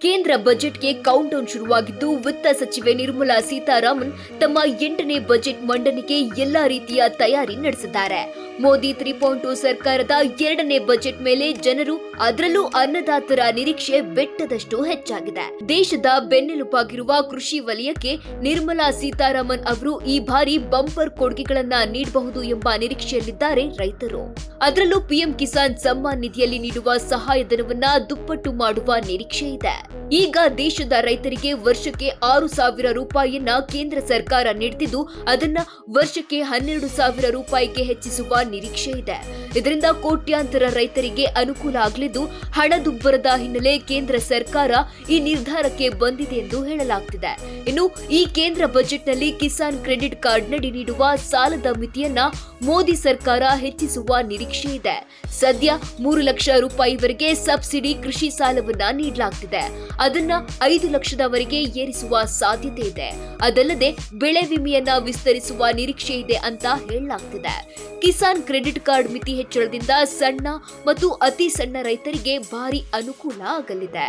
ಕೇಂದ್ರ ಬಜೆಟ್ಗೆ count down ಶುರುವಾಗಿದ್ದು, ವಿತ್ತ ಸಚಿವೆ ನಿರ್ಮಲಾ ಸೀತಾರಾಮನ್ ತಮ್ಮ ಎಂಟನೇ ಬಜೆಟ್ ಮಂಡನೆಗೆ ಎಲ್ಲಾ ರೀತಿಯ ತಯಾರಿ ನಡೆಸಿದ್ದಾರೆ. ಮೋದಿ ತ್ರೀ ಪಾಯಿಂಟ್ ಟು ಸರ್ಕಾರದ ಎರಡನೇ ಬಜೆಟ್ ಮೇಲೆ ಜನರು ಅದರಲ್ಲೂ ಅನ್ನದಾತರ ನಿರೀಕ್ಷೆ ಬೆಟ್ಟದಷ್ಟು ಹೆಚ್ಚಾಗಿದೆ. ದೇಶದ ಬೆನ್ನೆಲುಬಾಗಿರುವ ಕೃಷಿ ವಲಯಕ್ಕೆ ನಿರ್ಮಲಾ ಸೀತಾರಾಮನ್ ಅವರು ಈ ಬಾರಿ ಬಂಪರ್ ಕೊಡುಗೆಗಳನ್ನ ನೀಡಬಹುದು ಎಂಬ ನಿರೀಕ್ಷೆಯಲ್ಲಿದ್ದಾರೆ ರೈತರು. ಅದರಲ್ಲೂ ಪಿಎಂ ಕಿಸಾನ್ ಸಮ್ಮಾನ್ ನಿಧಿಯಲ್ಲಿ ನೀಡುವ ಸಹಾಯಧನವನ್ನ ದುಪ್ಪಟ್ಟು ಮಾಡುವ ನಿರೀಕ್ಷೆ ಇದೆ ಈಗ ದೇಶದ ರೈತರಿಗೆ ವರ್ಷಕ್ಕೆ ಆರು ಸಾವಿರ ರೂಪಾಯಿಯನ್ನ ಕೇಂದ್ರ ಸರ್ಕಾರ ನೀಡುತ್ತಿದ್ದು ಅದನ್ನ ವರ್ಷಕ್ಕೆ ಹನ್ನೆರಡು ಸಾವಿರ ರೂಪಾಯಿಗೆ ಹೆಚ್ಚಿಸುವ ನಿರೀಕ್ಷೆ ಇದೆ. ಇದರಿಂದ ಕೋಟ್ಯಾಂತರ ರೈತರಿಗೆ ಅನುಕೂಲ ಆಗಲಿದ್ದು ಹಣದುಬ್ಬರದ ಹಿನ್ನೆಲೆ ಕೇಂದ್ರ ಸರ್ಕಾರ ಈ ನಿರ್ಧಾರಕ್ಕೆ ಬಂದಿದೆ ಎಂದು ಹೇಳಲಾಗುತ್ತಿದೆ ಇನ್ನು ಈ ಕೇಂದ್ರ ಬಜೆಟ್ನಲ್ಲಿ ಕಿಸಾನ್ ಕ್ರೆಡಿಟ್ ಕಾರ್ಡ್ ನಡಿ ನೀಡುವ ಸಾಲದ ಮಿತಿಯನ್ನ ಮೋದಿ ಸರ್ಕಾರ ಹೆಚ್ಚಿಸುವ ನಿರೀಕ್ಷೆ ಇದೆ. ಸದ್ಯ ಮೂರು ಲಕ್ಷ ರೂಪಾಯಿವರೆಗೆ ಸಬ್ಸಿಡಿ ಕೃಷಿ ಸಾಲವನ್ನ ನೀಡಲಾಗುತ್ತಿದೆ ಅದನ್ನ ಐದು ಲಕ್ಷದವರೆಗೆ ಏರಿಸುವ ಸಾಧ್ಯತೆ ಇದೆ. ಅದಲ್ಲದೆ ಬೆಳೆ ವಿಮೆಯನ್ನ ವಿಸ್ತರಿಸುವ ನಿರೀಕ್ಷೆ ಇದೆ ಅಂತ ಹೇಳಲಾಗ್ತಿದೆ. ಕಿಸಾನ್ ಕ್ರೆಡಿಟ್ ಕಾರ್ಡ್ ಮಿತಿ ಹೆಚ್ಚಳದಿಂದ ಸಣ್ಣ ಮತ್ತು ಅತಿ ಸಣ್ಣ ರೈತರಿಗೆ ಭಾರಿ ಅನುಕೂಲ ಆಗಲಿದೆ.